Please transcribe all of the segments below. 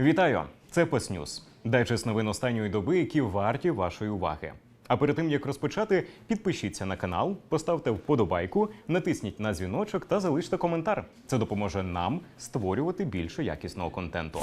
Вітаю! Це Песнюс. Дайджест новин останньої доби, які варті вашої уваги. А перед тим як розпочати, підпишіться на канал, поставте вподобайку, натисніть на дзвіночок та залиште коментар. Це допоможе нам створювати більше якісного контенту.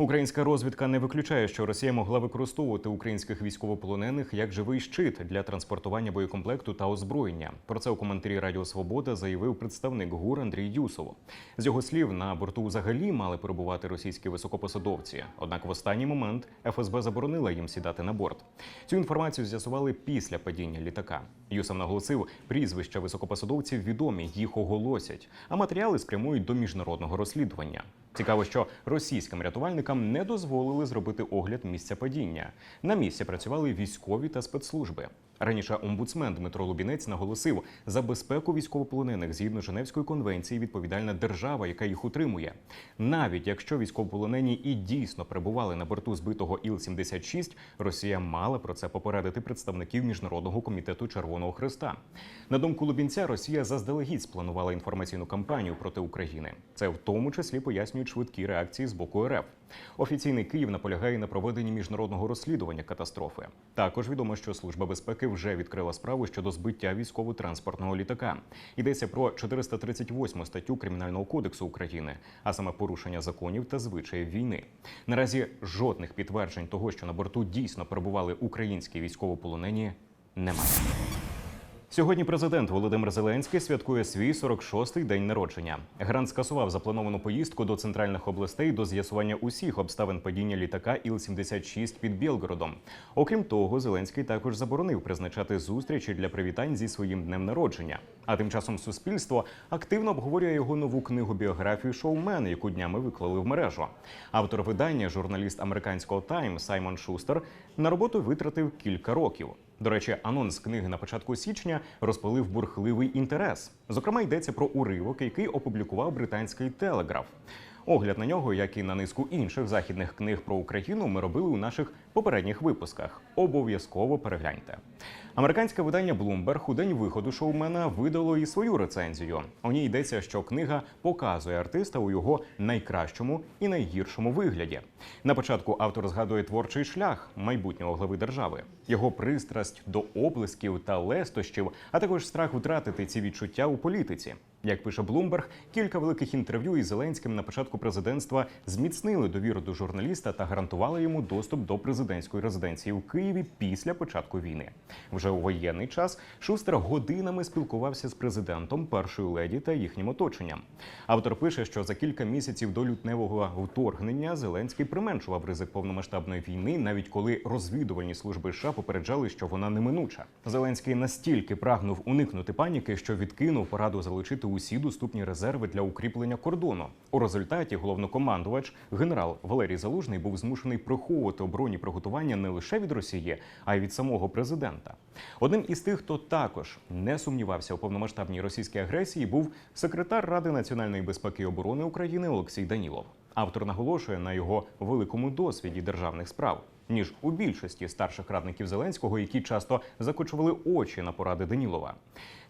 Українська розвідка не виключає, що Росія могла використовувати українських військовополонених як живий щит для транспортування боєкомплекту та озброєння. Про це у коментарі Радіо Свобода заявив представник ГУР Андрій Юсов. З його слів, на борту взагалі мали перебувати російські високопосадовці. Однак в останній момент ФСБ заборонила їм сідати на борт. Цю інформацію з'ясували після падіння літака. Юсов наголосив, прізвища високопосадовців відомі, їх оголосять, а матеріали спрямують до міжнародного розслідування. Цікаво, що російським рятувальникам не дозволили зробити огляд місця падіння. На місці працювали військові та спецслужби. Раніше омбудсмен Дмитро Лубінець наголосив, за безпеку військовополонених згідно Женевської конвенції відповідальна держава, яка їх утримує. Навіть якщо військовополонені і дійсно перебували на борту збитого Іл-76, Росія мала про це попередити представників міжнародного комітету Червоного Христа. На думку Лубінця, Росія заздалегідь спланувала інформаційну кампанію проти України. Це в тому числі пояснюють швидкі реакції з боку РФ. Офіційний Київ наполягає на проведенні міжнародного розслідування катастрофи. Також відомо, що служба безпеки вже відкрила справу щодо збиття військово-транспортного літака. Йдеться про 438 статтю Кримінального кодексу України, а саме порушення законів та звичаїв війни. Наразі жодних підтверджень того, що на борту дійсно перебували українські військовополонені, немає. Сьогодні президент Володимир Зеленський святкує свій 46-й день народження. Грант скасував заплановану поїздку до центральних областей до з'ясування усіх обставин падіння літака Іл-76 під Білгородом. Окрім того, Зеленський також заборонив призначати зустрічі для привітань зі своїм днем народження. А тим часом суспільство активно обговорює його нову книгу біографію шоумен, яку днями виклали в мережу. Автор видання, журналіст американського Тайм Саймон Шустер, на роботу витратив кілька років. До речі, анонс книги на початку січня розпалив бурхливий інтерес. Зокрема, йдеться про уривок, який опублікував британський телеграф. Огляд на нього, як і на низку інших західних книг про Україну, ми робили у наших попередніх випусках. Обов'язково перегляньте. Американське видання Bloomberg у день виходу шоумена видало і свою рецензію. У ній йдеться, що книга показує артиста у його найкращому і найгіршому вигляді. На початку автор згадує творчий шлях майбутнього глави держави, його пристрасть до оплесків та лестощів, а також страх втратити ці відчуття у політиці. Як пише Блумберг, кілька великих інтерв'ю із Зеленським на початку президентства зміцнили довіру до журналіста та гарантували йому доступ до президентської резиденції у Києві після початку війни. Вже у воєнний час Шустер годинами спілкувався з президентом, першою леді та їхнім оточенням. Автор пише, що за кілька місяців до лютневого вторгнення Зеленський применшував ризик повномасштабної війни, навіть коли розвідувальні служби США попереджали, що вона неминуча. Зеленський настільки прагнув уникнути паніки, що відкинув пораду залучити усі доступні резерви для укріплення кордону. У результаті головнокомандувач генерал Валерій Залужний був змушений приховувати оборонні приготування не лише від Росії, а й від самого президента. Одним із тих, хто також не сумнівався у повномасштабній російській агресії, був секретар Ради національної безпеки і оборони України Олексій Данілов. Автор наголошує на його великому досвіді державних справ. Ніж у більшості старших радників Зеленського, які часто закочували очі на поради Данілова.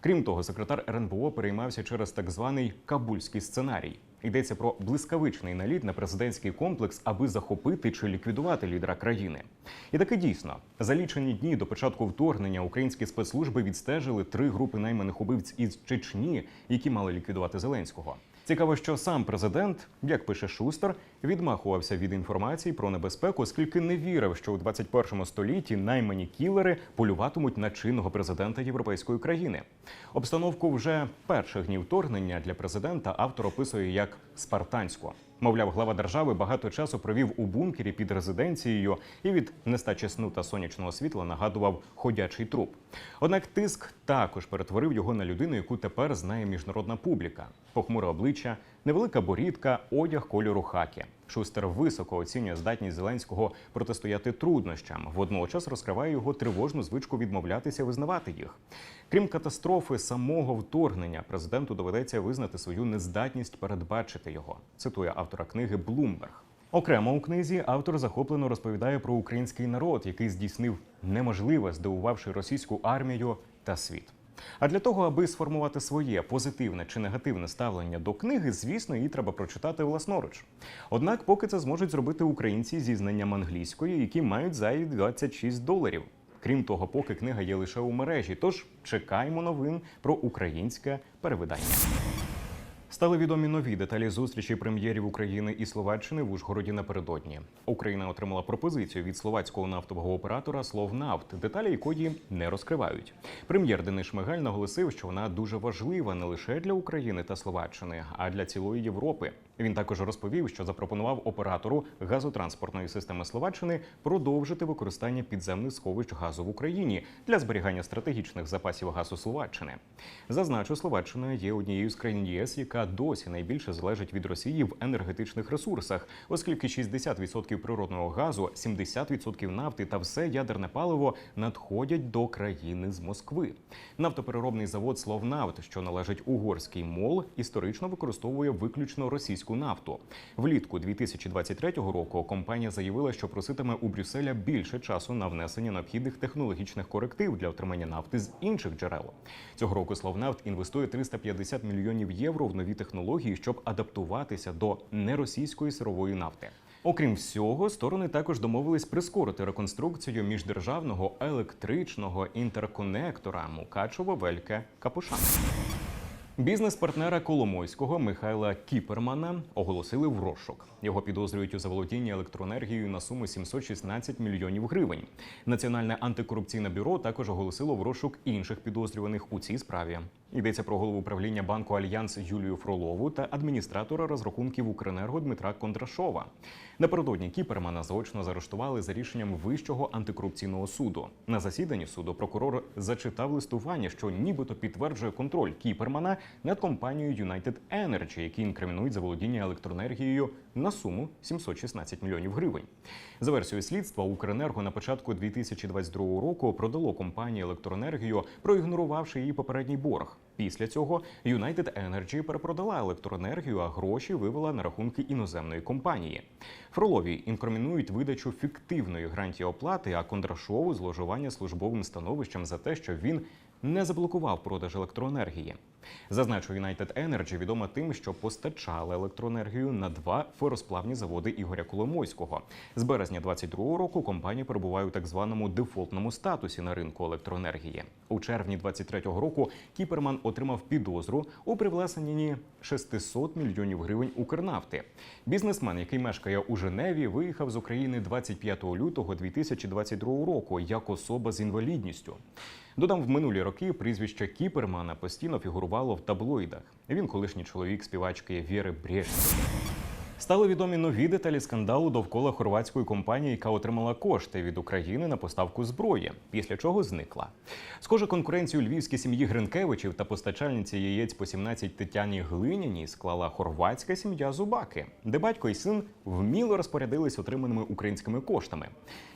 Крім того, секретар РНБО переймався через так званий кабульський сценарій. Йдеться про блискавичний наліт на президентський комплекс, аби захопити чи ліквідувати лідера країни. І таки дійсно за лічені дні до початку вторгнення українські спецслужби відстежили три групи найманих убивць із Чечні, які мали ліквідувати Зеленського. Цікаво, що сам президент, як пише Шустер, відмахувався від інформації про небезпеку, оскільки не вірив, що у 21 столітті наймані кілери полюватимуть на чинного президента європейської країни. Обстановку вже перших днів вторгнення для президента автор описує як спартанську. Мовляв, глава держави багато часу провів у бункері під резиденцією і від нестачі сну та сонячного світла нагадував ходячий труп. Однак тиск також перетворив його на людину, яку тепер знає міжнародна публіка. Похмуре обличчя, невелика борідка, одяг кольору хакі. Шустер високо оцінює здатність Зеленського протистояти труднощам. Водночас розкриває його тривожну звичку відмовлятися визнавати їх. Крім катастрофи самого вторгнення, президенту доведеться визнати свою нездатність передбачити його. Цитує автора книги Блумберг. Окремо у книзі автор захоплено розповідає про український народ, який здійснив неможливе, здивувавши російську армію та світ. А для того, аби сформувати своє позитивне чи негативне ставлення до книги, звісно, її треба прочитати власноруч. Однак, поки це зможуть зробити українці зі знанням англійської, які мають зайві 26 доларів. Крім того, поки книга є лише у мережі, тож чекаємо новин про українське перевидання. Стали відомі нові деталі зустрічі прем'єрів України і Словаччини в Ужгороді напередодні. Україна отримала пропозицію від словацького нафтового оператора Словнафт, деталі якої не розкривають. Прем'єр Денис Шмигаль наголосив, що вона дуже важлива не лише для України та Словаччини, а для цілої Європи. Він також розповів, що запропонував оператору газотранспортної системи Словаччини продовжити використання підземних сховищ газу в Україні для зберігання стратегічних запасів газу Словаччини. Зазначу, Словаччина є однією з країн ЄС, яка досі найбільше залежить від Росії в енергетичних ресурсах, оскільки 60% природного газу, 70% нафти та все ядерне паливо надходять до країни з Москви. Нафтопереробний завод Словнафт, що належить угорський мол, історично використовує виключно російську нафту. Влітку 2023 року компанія заявила, що проситиме у Брюсселя більше часу на внесення необхідних технологічних коректив для отримання нафти з інших джерел. Цього року Словнафт інвестує 350 мільйонів євро в нові технології, щоб адаптуватися до неросійської сирової нафти. Окрім всього, сторони також домовились прискорити реконструкцію міждержавного електричного інтерконектора Мукачево Вельке Капушан. Бізнес-партнера Коломойського Михайла Кіпермана оголосили в розшук. Його підозрюють у заволодінні електроенергією на суму 716 мільйонів гривень. Національне антикорупційне бюро також оголосило в розшук інших підозрюваних у цій справі. Йдеться про голову управління банку Альянс Юлію Фролову та адміністратора розрахунків Укренерго Дмитра Кондрашова. Напередодні Кіпермана заочно заарештували за рішенням Вищого антикорупційного суду. На засіданні суду прокурор зачитав листування, що нібито підтверджує контроль Кіпермана над компанією United Energy, які інкримінують заволодіння електроенергією на суму 716 мільйонів гривень. За версією слідства, Укренерго на початку 2022 року продало компанії електроенергію, проігнорувавши її попередній борг. Після цього United Energy перепродала електроенергію, а гроші вивела на рахунки іноземної компанії. Фролові інкримінують видачу фіктивної грантії оплати, а Кондрашову зловживання службовим становищем за те, що він не заблокував продаж електроенергії. Зазначу, United Energy відома тим, що постачала електроенергію на два феросплавні заводи Ігоря Коломойського. З березня 2022 року компанія перебуває у так званому дефолтному статусі на ринку електроенергії. У червні 2023 року Кіперман отримав підозру у привласненні 600 мільйонів гривень Укрнафти. Бізнесмен, який мешкає у Женеві, виїхав з України 25 лютого 2022 року як особа з інвалідністю. Додам, в минулі роки прізвище Кіпермана постійно фігурувало в таблоїдах. Він колишній чоловік співачки Віри Брєшської. Стали відомі нові деталі скандалу довкола хорватської компанії, яка отримала кошти від України на поставку зброї, після чого зникла. Схоже, конкуренцію львівській сім'ї Гринкевичів та постачальниці яєць по 17 Тетяні Глиняній склала хорватська сім'я Зубаки, де батько і син вміло розпорядились отриманими українськими коштами.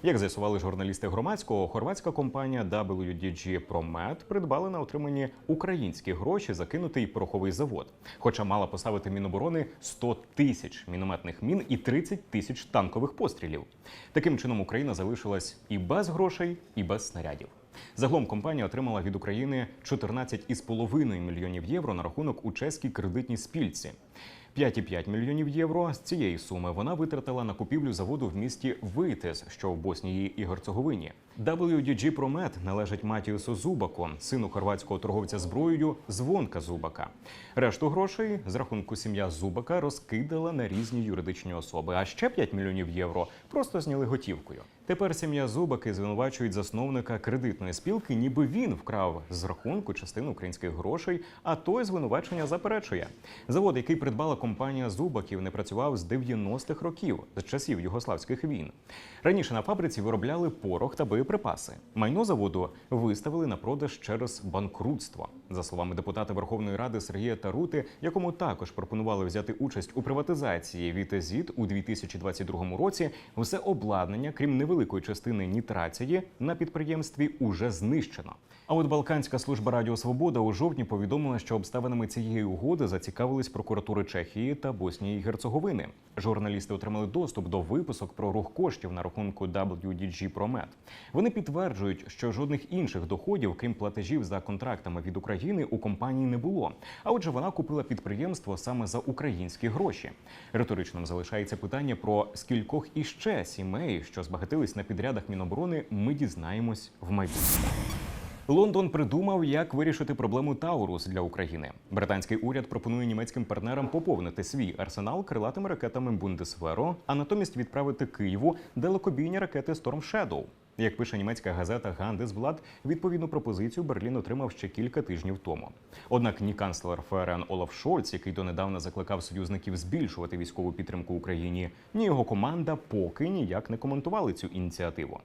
Як з'ясували журналісти громадського, хорватська компанія WDG Promet придбала на отримані українські гроші закинутий пороховий завод, хоча мала поставити Міноборони 100 тисяч мінометних мін і 30 тисяч танкових пострілів. Таким чином Україна залишилась і без грошей, і без снарядів. Загалом компанія отримала від України 14,5 мільйонів євро на рахунок у чеській кредитній спільці. 5,5 мільйонів євро з цієї суми вона витратила на купівлю заводу в місті Витез, що в Боснії і Герцеговині. WDG Promet належить Матіусу Зубаку, сину хорватського торговця зброєю Звонка Зубака. Решту грошей з рахунку сім'я Зубака розкидала на різні юридичні особи. А ще 5 мільйонів євро просто зняли готівкою. Тепер сім'я Зубаки звинувачують засновника кредитної спілки, ніби він вкрав з рахунку частину українських грошей, а той звинувачення заперечує. Завод, який придбала компанія Зубаків, не працював з 90-х років, з часів югославських війн. Раніше на фабриці виробляли порох та боєприпаси. Майно заводу виставили на продаж через банкрутство. За словами депутата Верховної Ради Сергія Тарути, якому також пропонували взяти участь у приватизації Вітезіт у 2022 році, все обладнання, крім невеликих великої частини нітрації на підприємстві уже знищено. А от Балканська служба Радіо Свобода у жовтні повідомила, що обставинами цієї угоди зацікавились прокуратури Чехії та Боснії і Герцеговини. Журналісти отримали доступ до виписок про рух коштів на рахунку WDG Promet. Вони підтверджують, що жодних інших доходів, крім платежів за контрактами від України, у компанії не було. А отже, вона купила підприємство саме за українські гроші. Риторичним залишається питання про скількох іще сімей, що збагатились на підрядах Міноборони, ми дізнаємось в майбутньому. Лондон придумав, як вирішити проблему Таурус для України. Британський уряд пропонує німецьким партнерам поповнити свій арсенал крилатими ракетами Бундесверо, а натомість відправити Києву далекобійні ракети Storm Shadow. Як пише німецька газета Гандесблад, відповідну пропозицію Берлін отримав ще кілька тижнів тому. Однак ні канцлер ФРН Олаф Шольц, який донедавна закликав союзників збільшувати військову підтримку Україні, ні його команда поки ніяк не коментували цю ініціативу.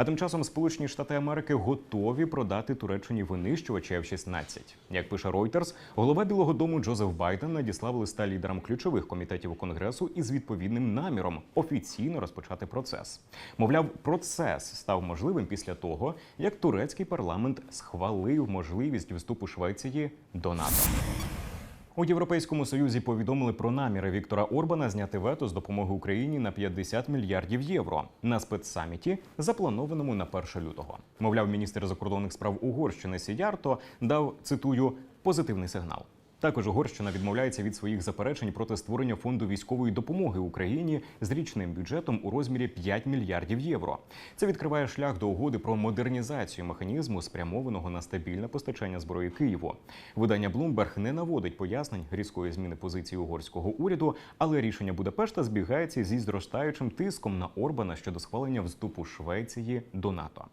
А тим часом Сполучені Штати Америки готові продати Туреччині винищувачі F-16. Як пише Reuters, голова Білого Дому Джозеф Байден надіслав листа лідерам ключових комітетів Конгресу із відповідним наміром офіційно розпочати процес. Мовляв, процес став можливим після того, як турецький парламент схвалив можливість вступу Швеції до НАТО. У Європейському Союзі повідомили про наміри Віктора Орбана зняти вето з допомоги Україні на 50 мільярдів євро на спецсаміті, запланованому на 1 лютого. Мовляв, міністр закордонних справ Угорщини Сідярто дав цитую позитивний сигнал. Також Угорщина відмовляється від своїх заперечень проти створення фонду військової допомоги Україні з річним бюджетом у розмірі 5 мільярдів євро. Це відкриває шлях до угоди про модернізацію механізму, спрямованого на стабільне постачання зброї Києву. Видання Bloomberg не наводить пояснень різкої зміни позиції угорського уряду, але рішення Будапешта збігається зі зростаючим тиском на Орбана щодо схвалення вступу Швеції до НАТО.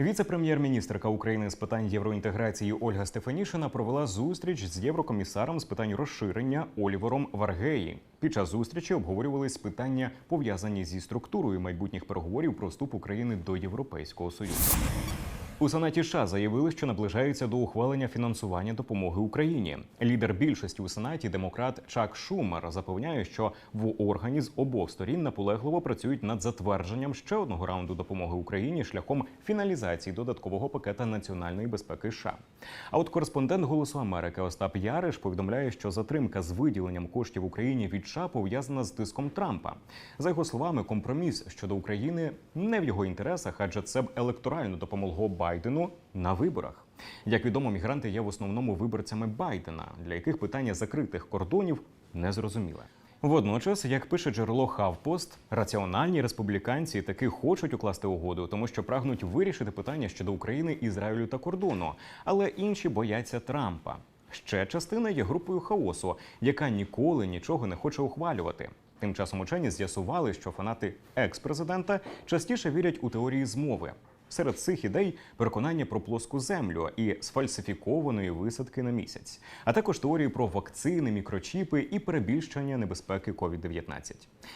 Віце-прем'єр-міністрка України з питань євроінтеграції Ольга Стефанішина провела зустріч з єврокомісаром з питань розширення Олівером Варгеї. Під час зустрічі обговорювались питання, пов'язані зі структурою майбутніх переговорів про вступ України до Європейського союзу. У Сенаті США заявили, що наближаються до ухвалення фінансування допомоги Україні. Лідер більшості у Сенаті, демократ Чак Шумер, запевняє, що в органі з обох сторін наполегливо працюють над затвердженням ще одного раунду допомоги Україні шляхом фіналізації додаткового пакета національної безпеки США. А от кореспондент Голосу Америки Остап Яриш повідомляє, що затримка з виділенням коштів Україні від США пов'язана з тиском Трампа. За його словами, компроміс щодо України не в його інтересах, адже це б електорально допомогло Байдену на виборах. Як відомо, мігранти є в основному виборцями Байдена, для яких питання закритих кордонів незрозуміле. Водночас, як пише джерело Хавпост, раціональні республіканці таки хочуть укласти угоду, тому що прагнуть вирішити питання щодо України, Ізраїлю та кордону, але інші бояться Трампа. Ще частина є групою хаосу, яка ніколи нічого не хоче ухвалювати. Тим часом учені з'ясували, що фанати екс-президента частіше вірять у теорії змови. Серед цих ідей переконання про плоску землю і сфальсифікованої висадки на місяць, а також теорії про вакцини, мікрочіпи і перебільшення небезпеки COVID-19.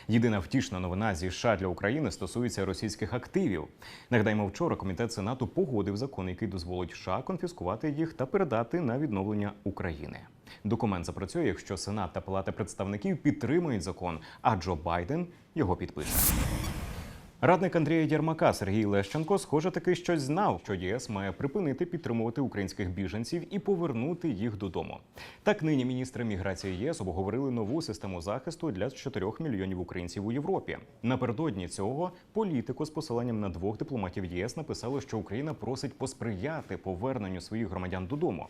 Єдина втішна новина зі США для України стосується російських активів. Нагадаємо, вчора комітет Сенату погодив закон, який дозволить США конфіскувати їх та передати на відновлення України. Документ запрацює, якщо Сенат та Палата представників підтримують закон, а Джо Байден його підпише. Радник Андрія Єрмака Сергій Лещенко, схоже, таки щось знав, що ЄС має припинити підтримувати українських біженців і повернути їх додому. Так нині міністри міграції ЄС обговорили нову систему захисту для 4 мільйонів українців у Європі. Напередодні цього політику з посиланням на двох дипломатів ЄС написало, що Україна просить посприяти поверненню своїх громадян додому.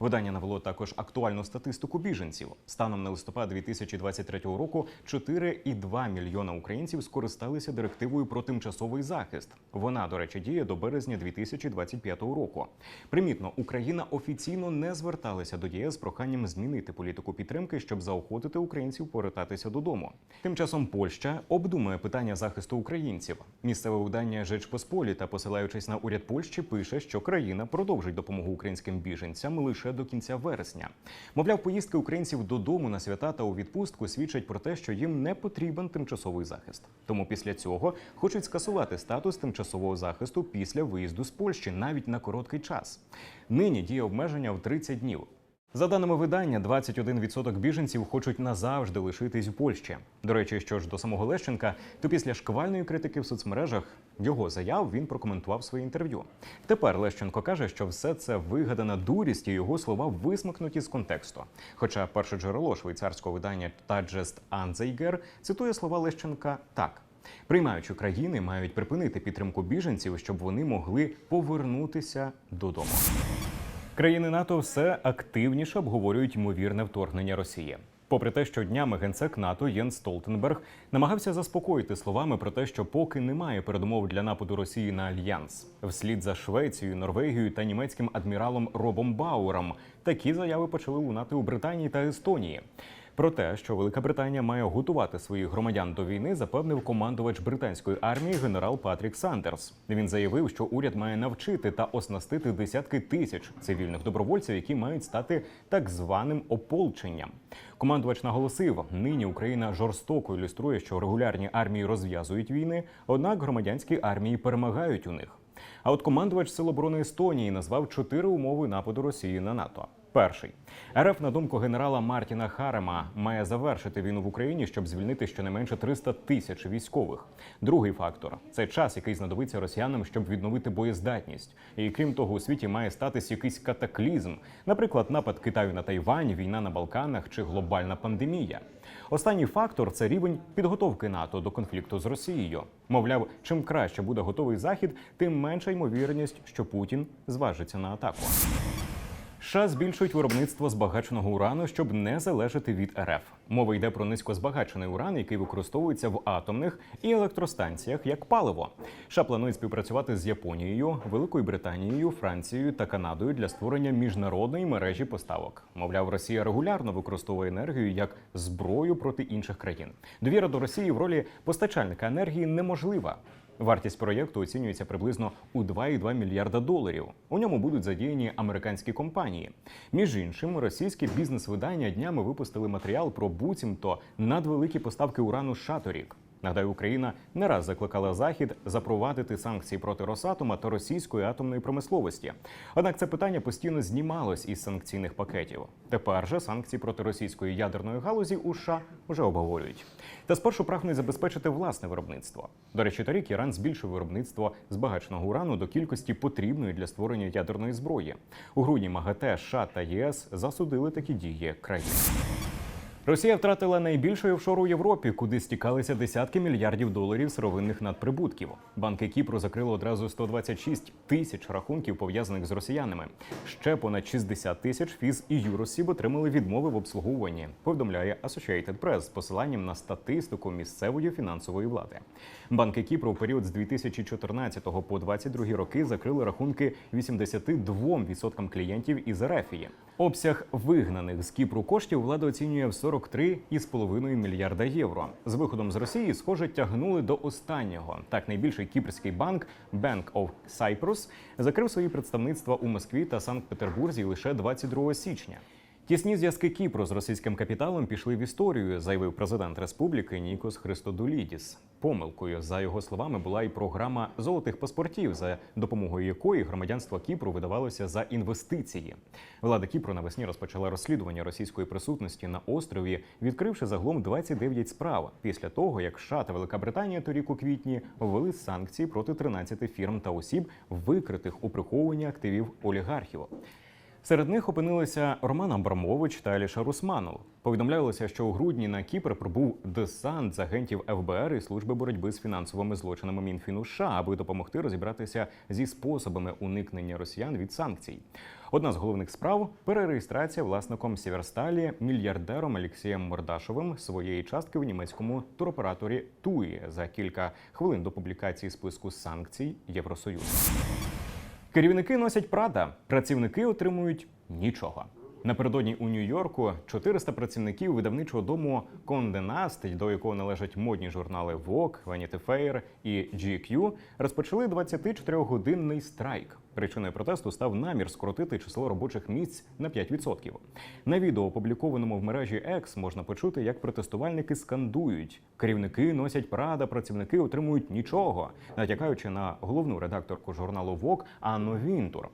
Видання навело також актуальну статистику біженців. Станом на листопад 2023 року 4,2 мільйона українців скористалися директивою про тимчасовий захист. Вона, до речі, діє до березня 2025 року. Примітно, Україна офіційно не зверталася до ЄС з проханням змінити політику підтримки, щоб заохотити українців повертатися додому. Тим часом Польща обдумує питання захисту українців. Місцеве видання Жечпосполіта, посилаючись на уряд Польщі, пише, що країна продовжить допомогу українським біженцям лише до кінця вересня. Мовляв, поїздки українців додому на свята та у відпустку свідчать про те, що їм не потрібен тимчасовий захист. Тому після цього хочуть скасувати статус тимчасового захисту після виїзду з Польщі навіть на короткий час. Нині діє обмеження в 30 днів. За даними видання, 21% біженців хочуть назавжди лишитись в Польщі. До речі, що ж до самого Лещенка, то після шквальної критики в соцмережах його заяв він прокоментував своє інтерв'ю. Тепер Лещенко каже, що все це вигадана дурість і його слова висмикнуті з контексту. Хоча перше джерело швейцарського видання Таджест Анзейгер цитує слова Лещенка так. Приймаючі країни мають припинити підтримку біженців, щоб вони могли повернутися додому. Країни НАТО все активніше обговорюють ймовірне вторгнення Росії. Попри те, що днями генсек НАТО Єн Столтенберг намагався заспокоїти словами про те, що поки немає передумов для нападу Росії на альянс, вслід за Швецією, Норвегією та німецьким адміралом Робом Бауером, такі заяви почали лунати у Британії та Естонії. Про те, що Велика Британія має готувати своїх громадян до війни, запевнив командувач британської армії генерал Патрік Сандерс. Він заявив, що уряд має навчити та оснастити десятки тисяч цивільних добровольців, які мають стати так званим ополченням. Командувач наголосив, нині Україна жорстоко ілюструє, що регулярні армії розв'язують війни, однак громадянські армії перемагають у них. А от командувач Сил оборони Естонії назвав чотири умови нападу Росії на НАТО. Перший РФ, на думку генерала Мартіна Харема, має завершити війну в Україні, щоб звільнити щонайменше 300 тисяч військових. Другий фактор це час, який знадобиться росіянам, щоб відновити боєздатність. І крім того, у світі має статись якийсь катаклізм, наприклад, напад Китаю на Тайвань, війна на Балканах чи глобальна пандемія. Останній фактор це рівень підготовки НАТО до конфлікту з Росією. Мовляв, чим краще буде готовий захід, тим менша ймовірність, що Путін зважиться на атаку. США збільшують виробництво збагаченого урану, щоб не залежати від РФ. Мова йде про низькозбагачений уран, який використовується в атомних і електростанціях як паливо. США планують співпрацювати з Японією, Великою Британією, Францією та Канадою для створення міжнародної мережі поставок. Мовляв, Росія регулярно використовує енергію як зброю проти інших країн. Довіра до Росії в ролі постачальника енергії неможлива. Вартість проєкту оцінюється приблизно у 2,2 мільярда доларів. У ньому будуть задіяні американські компанії. Між іншим, російські бізнес-видання днями випустили матеріал про буцімто надвеликі поставки урану США торік. Нагадаю, Україна не раз закликала Захід запровадити санкції проти Росатома та російської атомної промисловості. Однак це питання постійно знімалось із санкційних пакетів. Тепер же санкції проти російської ядерної галузі у США вже обговорюють. Та спершу прагнуть забезпечити власне виробництво. До речі, торік Іран збільшив виробництво збагаченого урану до кількості потрібної для створення ядерної зброї. У грудні МАГАТЕ, США та ЄС засудили такі дії країни. Росія втратила найбільший офшор у Європі, куди стікалися десятки мільярдів доларів сировинних надприбутків. Банки Кіпру закрили одразу 126 тисяч рахунків пов'язаних з росіянами. Ще понад 60 тисяч фіз і юросіб отримали відмови в обслуговуванні. Повідомляє Associated Press з посиланням на статистику місцевої фінансової влади. Банки Кіпру у період з 2014 по 2022 роки закрили рахунки 82% клієнтів із Ерефії. Обсяг вигнаних з Кіпру коштів влада оцінює в 43,5 мільярда євро. З виходом з Росії, схоже, тягнули до останнього. Так, найбільший кіпрський банк Bank of Cyprus закрив свої представництва у Москві та Санкт-Петербурзі лише 22 січня. Тісні зв'язки Кіпру з російським капіталом пішли в історію, заявив президент республіки Нікос Христодулідіс. Помилкою, за його словами, була і програма золотих паспортів, за допомогою якої громадянство Кіпру видавалося за інвестиції. Влада Кіпру навесні розпочала розслідування російської присутності на острові, відкривши загалом 29 справ після того, як США та Велика Британія торік у квітні ввели санкції проти 13 фірм та осіб, викритих у приховуванні активів олігархів. Серед них опинилися Роман Абрамович та Аліша Русманов. Повідомлялося, що у грудні на Кіпр прибув десант з агентів ФБР і служби боротьби з фінансовими злочинами Мінфіну США, аби допомогти розібратися зі способами уникнення росіян від санкцій. Одна з головних справ перереєстрація власником Сіверсталі мільярдером Олексієм Мордашовим своєї частки в німецькому туроператорі Туї за кілька хвилин до публікації списку санкцій Євросоюзу. Керівники носять прада, працівники отримують нічого. Напередодні у Нью-Йорку 400 працівників видавничого дому Condé до якого належать модні журнали Vogue, Vanity Fair і GQ, розпочали 24-годинний страйк. Причиною протесту став намір скоротити число робочих місць на 5%. На відео, опублікованому в мережі X, можна почути, як протестувальники скандують: керівники носять прада, працівники отримують нічого, натякаючи на головну редакторку журналу Вок Анну Вінтур.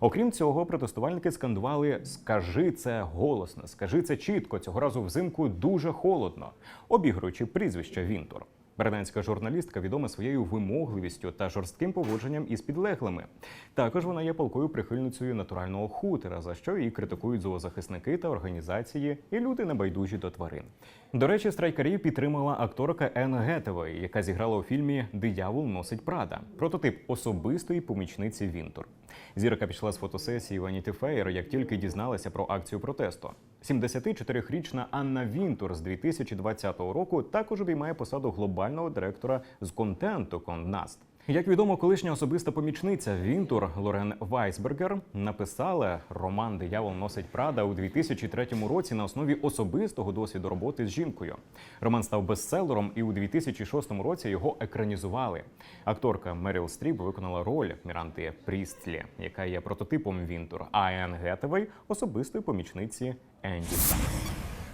Окрім цього, протестувальники скандували Скажи це голосно, скажи це чітко. Цього разу взимку дуже холодно, обігруючи прізвище Вінтур. Британська журналістка відома своєю вимогливістю та жорстким поводженням із підлеглими. Також вона є палкою прихильницею натурального хутора, за що її критикують зоозахисники та організації і люди небайдужі до тварин. До речі, страйкарів підтримала акторка Енн Гетевой, яка зіграла у фільмі Диявол носить Прада, прототип особистої помічниці Вінтур. Зірка пішла з фотосесії Vanity Fair, як тільки дізналася про акцію протесту. 74-річна Анна Вінтур з 2020 року також обіймає посаду глобального директора з контенту Коннаст. Як відомо, колишня особиста помічниця Вінтур Лорен Вайсбергер написала роман Диявол носить Прада у 2003 році на основі особистого досвіду роботи з жінкою. Роман став бестселером, і у 2006 році його екранізували. Акторка Меріл Стріп виконала роль Міранти Прістлі, яка є прототипом Вінтур, а Енн Гетевей – особистої помічниці Енді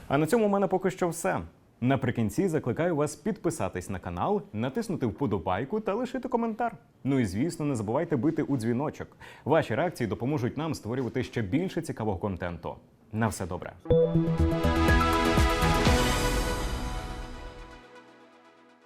А на цьому у мене поки що все. Наприкінці закликаю вас підписатись на канал, натиснути вподобайку та лишити коментар. Ну і звісно, не забувайте бити у дзвіночок. Ваші реакції допоможуть нам створювати ще більше цікавого контенту. На все добре.